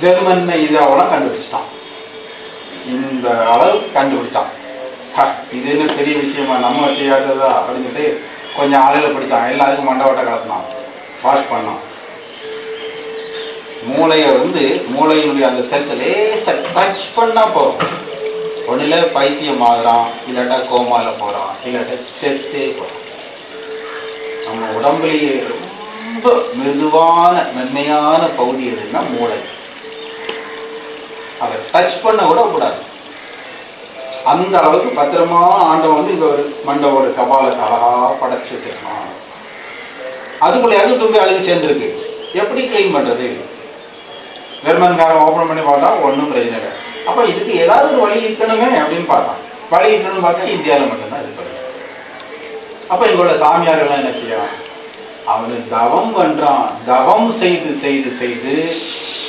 German இதாவெல்லாம் கண்டுபிடிச்சிட்டான். இந்த அளவு கண்டுபிடிச்சான். இது என்ன பெரிய விஷயமா? நம்ம செய்யாததா? அப்படின்ட்டு கொஞ்சம் ஆளுகளை பிடிச்சான். எல்லாருக்கும் மண்டவட்ட கலத்தினான் வாஷ் பண்ணான். மூளையை வந்து மூளையினுடைய அந்த செல்ஸை லேசா டச் பண்ணா போதும். ஒண்ணுல பைத்தியம் ஆகுறான் இல்லாட்டா கோமால போறான் இல்லாட்டா செத்தே போறான். நம்ம உடம்புலயே ரொம்ப மெதுவான மென்மையான பகுதி எதுன்னா மூளை. அதை டச் பண்ண கூட கூடாது. அந்த அளவுக்கு பத்திரமா ஆண்டவன் வந்து இந்த ஒரு மண்டவோட ஒரு கபாலத்தை அழகா படைச்சு வச்சிருக்கான் அதுக்குள்ளேயாவது தும்பி அழுகு சேர்ந்துருக்கு? எப்படி கிளீன் பண்றது? ஜெர்மன்காரன் ஓபன் பண்ணி பார்த்தா ஒன்றும் பிரச்சனை இல்லை. அப்ப இதுக்கு ஏதாவது ஒரு வழி இருக்கணுமே அப்படின்னு பார்த்தான். வழி இருக்கணும்னு பார்த்தா இந்தியாவில் மட்டும்தான் இது பண்ணுது. அப்ப இவங்களோட சாமியார்கள்லாம் என்ன செய்யலாம் அவனு தவம் பண்றான். தவம் செய்து செய்து செய்து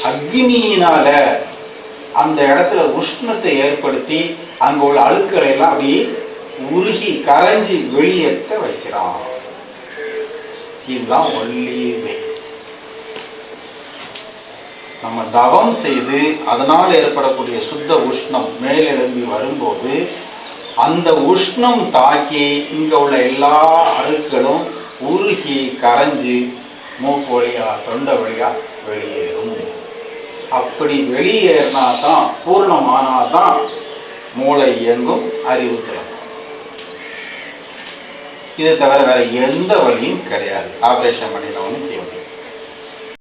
அக்னியினால அந்த இடத்துல உஷ்ணத்தை ஏற்படுத்தி அங்க உள்ள அழுக்களை எல்லாம் அப்படியே உருகி கரைஞ்சி வெளியேற்ற வைக்கிறான். இதுதான் ஒல்லி நம்ம தவம் செய்து அதனால் ஏற்படக்கூடிய சுத்த உஷ்ணம் மேலெழும்பி வரும்போது அந்த உஷ்ணம் தாக்கி இங்க உள்ள எல்லா அழுக்களும் உருகி கரைஞ்சு மூக்கு வழியா தொண்டை வழியா வெளியேறும். அப்படி வெளியேறினா தான் பூர்ணமானா தான் மூளை இயங்கும் அறிவு திறன் இது தவிர வேற எந்த வழியும் கிடையாது. ஆபரேஷன் பண்ணினவனும்